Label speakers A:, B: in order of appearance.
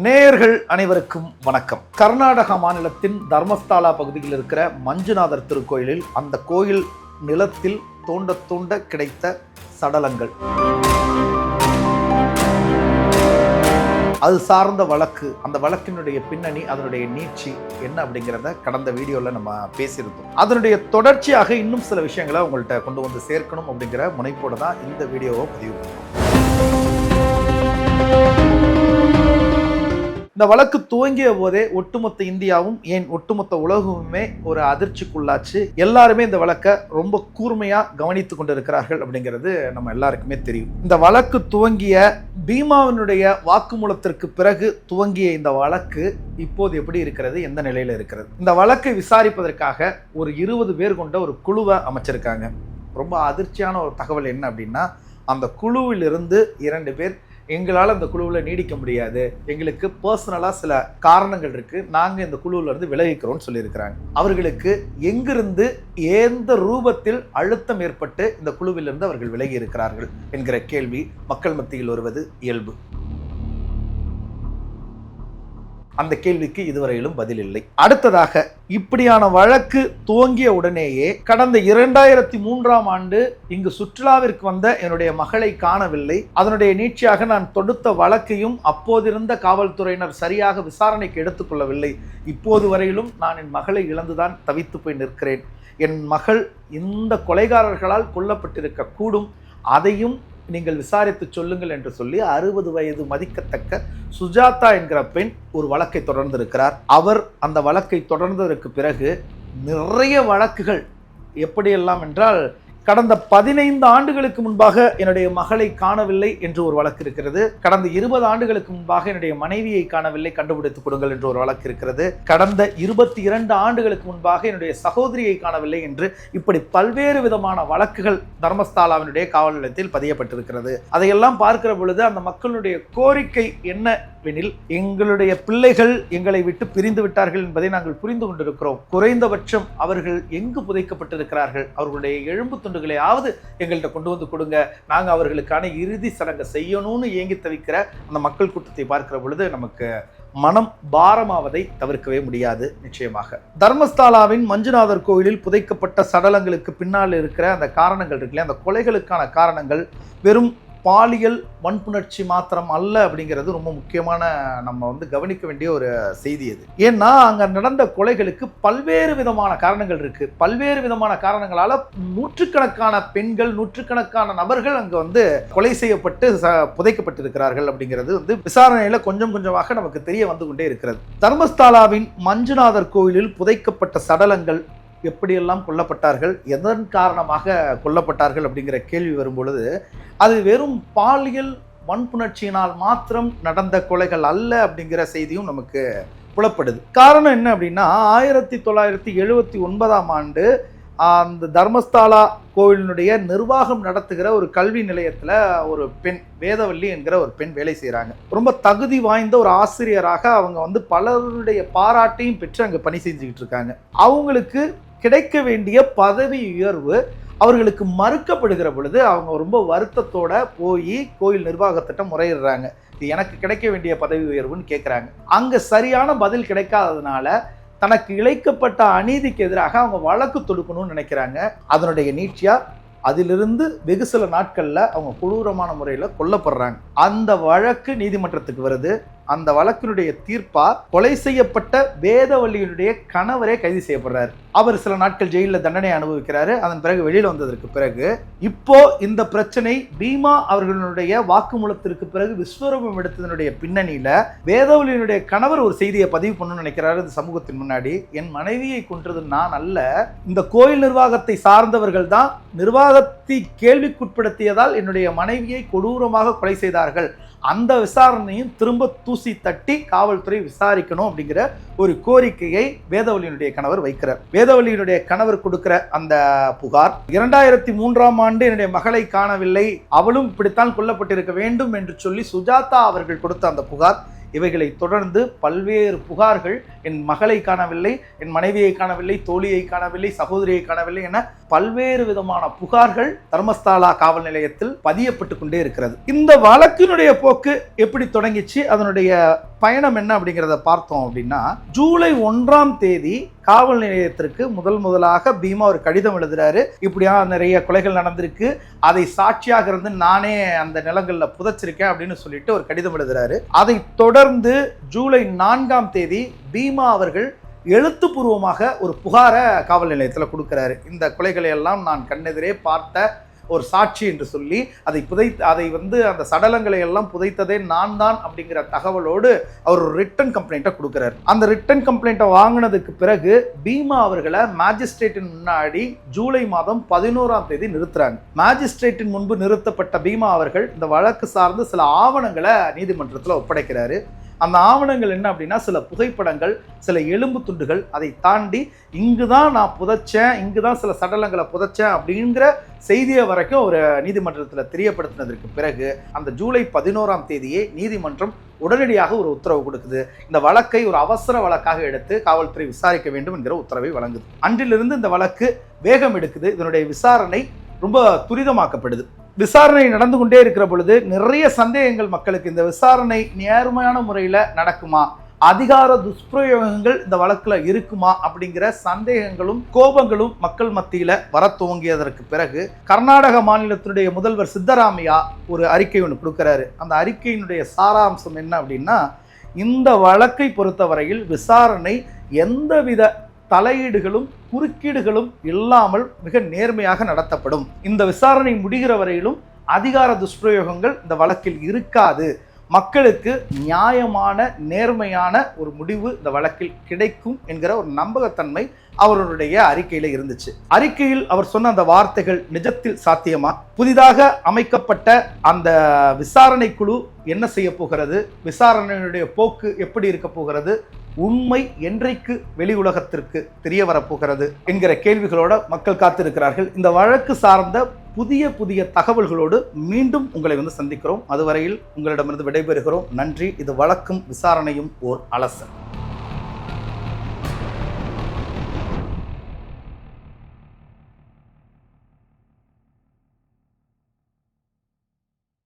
A: நேயர்கள் அனைவருக்கும் வணக்கம். கர்நாடக மாநிலத்தின் தர்மஸ்தாலா பகுதியில் இருக்கிற மஞ்சுநாதர் திருக்கோயிலில் அந்த கோயில் நிலத்தில் தோண்ட தோண்ட கிடைத்த சடலங்கள். அது சார்ந்த வழக்கு அந்த வழக்கினுடைய பின்னணி அதனுடைய நீட்சி என்ன அப்படிங்கிறத கடந்த வீடியோவில் நம்ம பேசியிருந்தோம். அதனுடைய தொடர்ச்சியாக இன்னும் சில விஷயங்களை உங்கள்கிட்ட கொண்டு வந்து சேர்க்கணும் அப்படிங்கிற முனைப்போடு தான் இந்த வீடியோவை பதிவு பண்ணுவோம் இந்த வழக்கு துவங்கிய போதே ஒட்டுமொத்த இந்தியாவும் ஏன் ஒட்டுமொத்த உலகமுமே ஒரு அதிர்ச்சிக்குள்ளாச்சு. எல்லாருமே இந்த வழக்கை ரொம்ப கூர்மையா கவனித்து கொண்டிருக்கிறார்கள் அப்படிங்கிறது நம்ம எல்லாருக்குமே தெரியும். இந்த வழக்கு துவங்கிய பீமாவினுடைய வாக்குமூலத்திற்கு பிறகு துவங்கிய இந்த வழக்கு இப்போது எப்படி இருக்கிறது எந்த நிலையில இருக்கிறது? இந்த வழக்கை விசாரிப்பதற்காக ஒரு இருபது பேர் கொண்ட ஒரு குழுவை அமைச்சிருக்காங்க. ரொம்ப அதிர்ச்சியான ஒரு தகவல் என்ன அப்படின்னா அந்த குழுவிலிருந்து இரண்டு பேர் எங்களால் அந்த குழுவில் நீடிக்க முடியாது. எங்களுக்கு பர்சனலாக சில காரணங்கள் இருக்குது நாங்கள் இந்த குழுவில் இருந்து விலகிக்கிறோம்னு சொல்லியிருக்கிறாங்க. அவர்களுக்கு எங்கிருந்து எந்த ரூபத்தில் அழுத்தம் ஏற்பட்டு இந்த குழுவிலிருந்து அவர்கள் விலகி இருக்கிறார்கள் என்கிற கேள்வி மக்கள் மத்தியில் வருவது இயல்பு. அந்த கேள்விக்கு இதுவரையிலும் பதில் இல்லை. அடுத்ததாக இப்படியான வழக்கு துவங்கிய உடனேயே கடந்த இரண்டாயிரத்தி மூன்றாம் ஆண்டு இங்கு சுற்றுலாவிற்கு வந்த என்னுடைய மகளை காணவில்லை. அதனுடைய நீட்சியாக நான் தொடுத்த வழக்கையும் அப்போதிருந்த காவல்துறையினர் சரியாக விசாரணைக்கு எடுத்துக்கொள்ளவில்லை இப்போது வரையிலும் நான் என் மகளை இழந்துதான் தவித்து போய் நிற்கிறேன். என் மகள் இந்த கொலைகாரர்களால் கொல்லப்பட்டிருக்க கூடும் அதையும் நீங்கள் விசாரித்து சொல்லுங்கள் என்று சொல்லி அறுபது வயது மதிக்கத்தக்க சுஜாதா என்கிற பெண் ஒரு வழக்கை தொடர்ந்திருக்கிறார். அவர் அந்த வழக்கை தொடர்ந்ததற்கு பிறகு நிறைய வழக்குகள் எப்படியெல்லாம் என்றால் கடந்த பதினைந்து ஆண்டுகளுக்கு முன்பாக என்னுடைய மகளை காணவில்லை என்று ஒரு வழக்கு இருக்கிறது. கடந்த இருபது ஆண்டுகளுக்கு முன்பாக என்னுடைய மனைவியை காணவில்லை. கண்டுபிடித்துக் கொடுங்கள் என்று ஒரு வழக்கு இருக்கிறது. கடந்த இருபத்தி இரண்டு ஆண்டுகளுக்கு முன்பாக என்னுடைய சகோதரியை காணவில்லை என்று இப்படி பல்வேறு விதமான வழக்குகள் தர்மஸ்தாலாவினுடைய காவல் நிலையத்தில் பதியப்பட்டிருக்கிறது. அதையெல்லாம் பார்க்கிற பொழுது அந்த மக்களுடைய கோரிக்கை என்னவெனில் எங்களுடைய பிள்ளைகள் எங்களை விட்டு பிரிந்து விட்டார்கள் என்பதை நாங்கள் புரிந்து கொண்டிருக்கிறோம். குறைந்தபட்சம் அவர்கள் எங்கு புதைக்கப்பட்டிருக்கிறார்கள்? அவர்களுடைய எழும்பு துண்டுகளையாவது எங்கள்கிட்ட கொண்டு வந்து கொடுங்க நாங்கள் அவர்களுக்கான இறுதி சடங்கை செய்யணும்னு ஏங்கி தவிக்கிற அந்த மக்கள் கூட்டத்தை பார்க்கிற பொழுது நமக்கு மனம் பாரமாவதை தவிர்க்கவே முடியாது நிச்சயமாக தர்மஸ்தாலாவின் மஞ்சுநாதர் கோயிலில் புதைக்கப்பட்ட சடலங்களுக்கு பின்னால் இருக்கிற அந்த காரணங்கள் இருக்குல்ல அந்த கொலைகளுக்கான காரணங்கள் வெறும் பாலியல் வன்புணர்ச்சி மாத்திரம் அல்ல அப்படிங்கிறது ரொம்ப முக்கியமான நம்ம வந்து கவனிக்க வேண்டிய ஒரு செய்தி அது. ஏன்னா அங்கே நடந்த கொலைகளுக்கு பல்வேறு விதமான காரணங்கள் இருக்கு. பல்வேறு விதமான காரணங்களால நூற்றுக்கணக்கான பெண்கள் நூற்றுக்கணக்கான நபர்கள் அங்கே வந்து கொலை செய்யப்பட்டு ச- புதைக்கப்பட்டிருக்கிறார்கள் அப்படிங்கிறது வந்து விசாரணையில கொஞ்சம் கொஞ்சமாக நமக்கு தெரிய வந்து கொண்டே இருக்கிறது. தர்மஸ்தாலாவின் மஞ்சுநாதர் கோயிலில் புதைக்கப்பட்ட சடலங்கள் எப்படியெல்லாம் கொல்லப்பட்டார்கள் எதன் காரணமாக கொல்லப்பட்டார்கள் அப்படிங்கிற கேள்வி வரும்பொழுது அது வெறும் பாலியல் வன்புணர்ச்சியினால் மாத்திரம் நடந்த கொலைகள் அல்ல அப்படிங்கிற செய்தியும் நமக்கு புலப்படுது. காரணம் என்ன அப்படின்னா ஆயிரத்தி தொள்ளாயிரத்தி எழுபத்தி ஒன்பதாம் ஆண்டு அந்த தர்மஸ்தாலா கோவிலினுடைய நிர்வாகம் நடத்துகிற ஒரு கல்வி நிலையத்தில் ஒரு பெண் வேதவல்லி என்கிற ஒரு பெண் வேலை செய்கிறாங்க ரொம்ப தகுதி வாய்ந்த ஒரு ஆசிரியராக அவங்க வந்து பலருடைய பாராட்டையும் பெற்று அங்கே பணி செஞ்சுக்கிட்டு இருக்காங்க. அவங்களுக்கு கிடைக்க வேண்டிய பதவி உயர்வு அவர்களுக்கு மறுக்கப்படுகிற பொழுது அவங்க ரொம்ப வருத்தத்தோட போய் கோயில் நிர்வாகத்திட்ட முறையிடுறாங்க. இது எனக்கு கிடைக்க வேண்டிய பதவி உயர்வுன்னு கேட்குறாங்க அங்கே சரியான பதில் கிடைக்காததுனால தனக்கு இழைக்கப்பட்ட அநீதிக்கு எதிராக அவங்க வழக்கு தொடுக்கணும்னு நினைக்கிறாங்க. அதனுடைய நீட்சியாக அதிலிருந்து வெகு சில நாட்களில் அவங்க கொடூரமான முறையில் கொல்லப்படுறாங்க. அந்த வழக்கு நீதிமன்றத்துக்கு வருது. அந்த வழக்கினுடைய தீர்ப்பா கொலை செய்யப்பட்ட வேதவல்லியினுடைய கணவரே கைது செய்யப்படுறாரு. அவர் சில நாட்கள் ஜெயிலில் தண்டனை அனுபவிக்கிறாரு. அதன் பிறகு வெளியில் வந்ததற்கு பிறகு இப்போ இந்த பிரச்சனை பீமா அவர்களுடைய வாக்குமூலத்திற்கு பிறகு விஸ்வரூபம் எடுத்ததனுடைய பின்னணியில வேதவல்லியினுடைய கணவர் ஒரு செய்தியை பதிவு பண்ணணும்னு நினைக்கிறாரு இந்த சமூகத்தின் முன்னாடி. என் மனைவியை கொன்றது நான் அல்ல. இந்த கோயில் நிர்வாகத்தை சார்ந்தவர்கள் தான் நிர்வாகத்தை கேள்விக்குட்படுத்தியதால் என்னுடைய மனைவியை கொடூரமாக கொலை செய்தார்கள். அந்த விசாரணையும் திரும்ப தூசி தட்டி காவல்துறை விசாரிக்கணும் அப்படிங்கிற ஒரு கோரிக்கையை வேதவல்லியினுடைய கணவர் வைக்கிறார். வேதவல்லியினுடைய கணவர் கொடுக்கிற அந்த புகார் இரண்டாயிரத்தி மூன்றாம் ஆண்டு என்னுடைய மகளை காணவில்லை அவளும் இப்படித்தான் கொல்லப்பட்டிருக்க வேண்டும் என்று சொல்லி சுஜாதா அவர்கள் கொடுத்த அந்த புகார் இவைகளை தொடர்ந்து பல்வேறு புகார்கள் என் மகளை காணவில்லை என் மனைவியை காணவில்லை தோழியை காணவில்லை சகோதரியை காணவில்லை என பல்வேறு விதமான புகார்கள் தர்மஸ்தாலா காவல் நிலையத்தில் பதியப்பட்டு கொண்டே இருக்கிறது. இந்த வழக்கினுடைய போக்கு எப்படி தொடங்கிச்சு? அதனுடைய பயணம் என்ன அப்படிங்கிறத பார்த்தோம் அப்படின்னா ஜூலை ஒன்றாம் தேதி காவல் நிலையத்திற்கு முதல் முதலாக பீமா ஒரு கடிதம் எழுதுறாரு. இப்படியா நிறைய கொலைகள் நடந்திருக்கு. அதை சாட்சியாக இருந்து நானே அந்த நிலங்களில் புதைச்சிருக்கேன் அப்படின்னு சொல்லிட்டு ஒரு கடிதம் எழுதுறாரு. அதை தொடர்ந்து ஜூலை நான்காம் தேதி பீமா அவர்கள் எழுத்துப்பூர்வமாக ஒரு புகாரை காவல் நிலையத்தில் கொடுக்குறாரு. இந்த கொலைகளை எல்லாம் நான் கண்ணெதிரே பார்த்த ஒரு சாட்சி என்று சொல்லி அதை புதை அதை வந்து அந்த சடலங்களை எல்லாம் புதைத்ததே நான் தான் அப்படிங்கிற தகவலோடு அவர் ஒரு ரிட்டன் கம்ப்ளைண்ட்டை கொடுக்குறாரு. அந்த ரிட்டன் கம்ப்ளைண்ட்டை வாங்கினதுக்கு பிறகு பீமா அவர்களை மேஜிஸ்ட்ரேட்டின் முன்னாடி ஜூலை மாதம் பதினோராம் தேதி நிறுத்துறாங்க. மேஜிஸ்ட்ரேட்டின் முன்பு நிறுத்தப்பட்ட பீமா அவர்கள் இந்த வழக்கு சார்ந்து சில ஆவணங்களை நீதிமன்றத்தில் ஒப்படைக்கிறாரு. அந்த ஆவணங்கள் என்ன அப்படின்னா சில புகைப்படங்கள் சில எலும்பு துண்டுகள் அதை தாண்டி இங்கு தான் நான் புதைச்சேன் இங்கு தான் சில சடலங்களை புதைச்சேன் அப்படிங்கிற செய்தியை வரைக்கும் ஒரு நீதிமன்றத்தில் தெரியப்படுத்தினதற்கு பிறகு அந்த ஜூலை பதினோராம் தேதியே நீதிமன்றம் உடனடியாக ஒரு உத்தரவு கொடுக்குது. இந்த வழக்கை ஒரு அவசர வழக்காக எடுத்து காவல்துறை விசாரிக்க வேண்டும் என்கிற உத்தரவை வழங்குது. அன்றிலிருந்து இந்த வழக்கு வேகம் எடுக்குது. இதனுடைய விசாரணை ரொம்ப துரிதமாக்கப்படுது. விசாரணை நடந்து கொண்டே இருக்கிற பொழுது நிறைய சந்தேகங்கள் மக்களுக்கு. இந்த விசாரணை நேர்மையான முறையில் நடக்குமா? அதிகார துஷ்பிரயோகங்கள் இந்த வழக்கில் இருக்குமா? அப்படிங்கிற சந்தேகங்களும் கோபங்களும் மக்கள் மத்தியில் வர துவங்கியதற்கு பிறகு கர்நாடக மாநிலத்தினுடைய முதல்வர் சித்தராமையா ஒரு அறிக்கை ஒன்று கொடுக்குறாரு. அந்த அறிக்கையினுடைய சாராம்சம் என்ன அப்படின்னா இந்த வழக்கை பொறுத்தவரையில் விசாரணை எந்தவித தலையீடுகளும் குறுக்கீடுகளும் இல்லாமல் மிக நேர்மையாக நடத்தப்படும். இந்த விசாரணை முடிகிற வரையிலும் அதிகார துஷ்பிரயோகங்கள் இந்த வழக்கில் இருக்காது. மக்களுக்கு நியாயமான நேர்மையான ஒரு முடிவு இந்த வழக்கில் கிடைக்கும் என்கிற ஒரு நம்பகத்தன்மை அவருடைய அறிக்கையில் இருந்துச்சு. அறிக்கையில் அவர் சொன்ன அந்த வார்த்தைகள் நிஜத்தில் சாத்தியமா? புதிதாக அமைக்கப்பட்ட அந்த விசாரணை குழு என்ன செய்ய போகிறது? விசாரணையுடைய போக்கு எப்படி இருக்க போகிறது? உண்மை என்றைக்கு வெளி உலகத்திற்கு தெரிய வரப்போகிறது என்கிற கேள்விகளோட மக்கள் காத்திருக்கிறார்கள். இந்த வழக்கு சார்ந்த புதிய புதிய தகவல்களோடு மீண்டும் உங்களை வந்து சந்திக்கிறோம். அதுவரையில் உங்களிடமிருந்து விடைபெறுகிறோம். நன்றி. இது வழக்கும் விசாரணையும் ஓர் அலசல்.